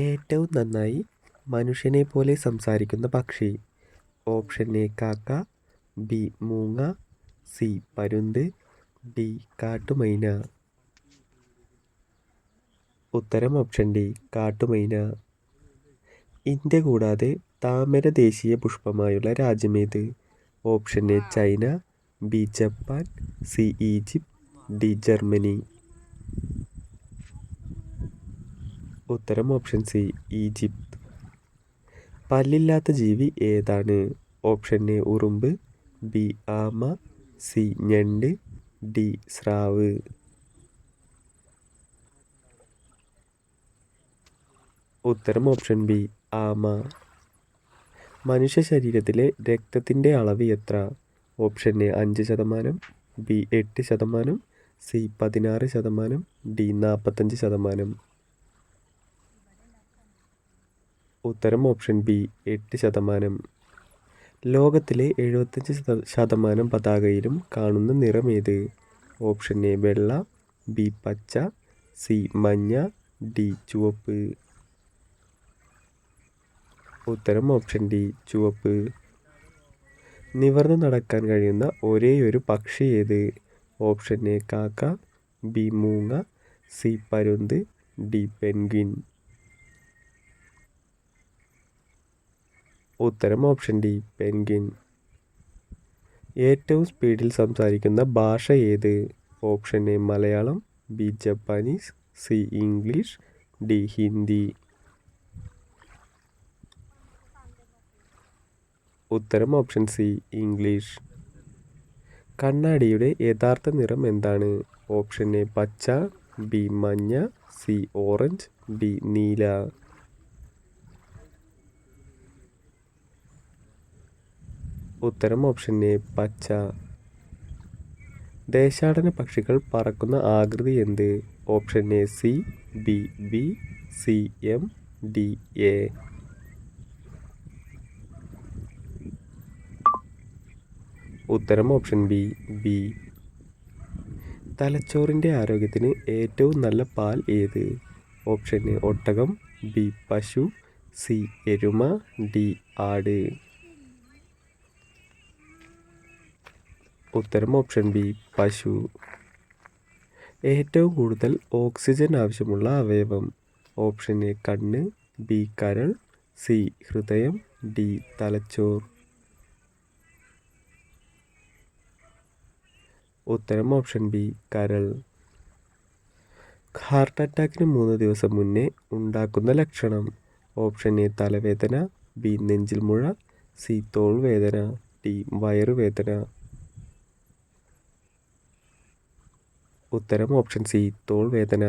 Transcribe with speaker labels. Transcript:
Speaker 1: ഏറ്റവും നന്നായി മനുഷ്യനെ പോലെ സംസാരിക്കുന്ന പക്ഷി. ഓപ്ഷൻ എ കാക്ക ബി മൂങ്ങ സി പരുന്ത് ഡി കാട്ടുമൈന. ഉത്തരം ഓപ്ഷൻ ഡി കാട്ടുമൈന. ഇന്ത്യ കൂടാതെ താമര ദേശീയ പുഷ്പമായുള്ള രാജ്യമേത്? Option A China B Japan C Egypt D Germany. ഉത്തരം ഓപ്ഷൻ സി ഈജിപ്ത്. പല്ലില്ലാത്ത ജീവി ഏതാണ്? ഓപ്ഷൻ എ ഉറുമ്പ്. ബി ആമ. സി ഞണ്ട്. ഡി സ്രാവ്. ഉത്തരം ഓപ്ഷൻ ബി ആമ. മനുഷ്യ ശരീരത്തിലെ രക്തത്തിന്റെ അളവ് എത്ര? ഓപ്ഷൻ എ അഞ്ച് ശതമാനം. ബി എട്ട് ശതമാനം. സി പതിനാറ് ശതമാനം. ഡി നാൽപ്പത്തഞ്ച് ശതമാനം. ഉത്തരം ഓപ്ഷൻ ബി എട്ട് ശതമാനം. ലോകത്തിലെ എഴുപത്തഞ്ച് ശതമാനം പതാകയിലും കാണുന്ന നിറം ഏത്? ഓപ്ഷൻ എ വെള്ള ബി പച്ച സി മഞ്ഞ ഡി ചുവപ്പ്. ഉത്തരം ഓപ്ഷൻ ഡി ചുവപ്പ്. നിവർന്ന് നടക്കാൻ കഴിയുന്ന ഒരേയൊരു പക്ഷി ഏത്? ഓപ്ഷൻ എ കാക്ക ബി മൂങ്ങ സി പരുന്ത് ഡി പെൻഗ്വിൻ. ഉത്തരം ഓപ്ഷൻ ഡി പെൻഗിൻ ഏറ്റവും സ്പീഡിൽ സംസാരിക്കുന്ന ഭാഷ ഏത്? Option A Malayalam B Japanese C English D Hindi. ഉത്തരം ഓപ്ഷൻ സി ഇംഗ്ലീഷ് കണ്ണാടിയുടെ യഥാർത്ഥ നിറം എന്താണ്? ഓപ്ഷൻ എ പച്ച ബി മഞ്ഞ സി ഓറഞ്ച് ഡി നീല. ഉത്തരം ഓപ്ഷൻ എ പച്ച. ദേശാടന പക്ഷികൾ പറക്കുന്ന ആകൃതി എന്ത്? Option A C B B C M D A ഉത്തരം ഓപ്ഷൻ ബി ബി തലച്ചോറിന്റെ ആരോഗ്യത്തിന് ഏറ്റവും നല്ല പാൽ ഏത്? ഓപ്ഷൻ എ ഒട്ടകം ബി പശു സി എരുമ ഡി ആട്. ഉത്തരം ഓപ്ഷൻ ബി പശു. ഏറ്റവും കൂടുതൽ ഓക്സിജൻ ആവശ്യമുള്ള അവയവം. ഓപ്ഷൻ എ കണ്ണ്. ബി കരൾ. സി ഹൃദയം. ഡി തലച്ചോർ. ഉത്തരം ഓപ്ഷൻ ബി കരൾ. ഹാർട്ട് അറ്റാക്കിന് മൂന്ന് ദിവസം മുന്നേ ഉണ്ടാക്കുന്ന ലക്ഷണം. ഓപ്ഷൻ എ തലവേദന. ബി നെഞ്ചിൽ മുഴ. സി തോൾ വേദന ഡി വയറുവേദന. ഉത്തരം ഓപ്ഷൻ സി തോൾ വേദന.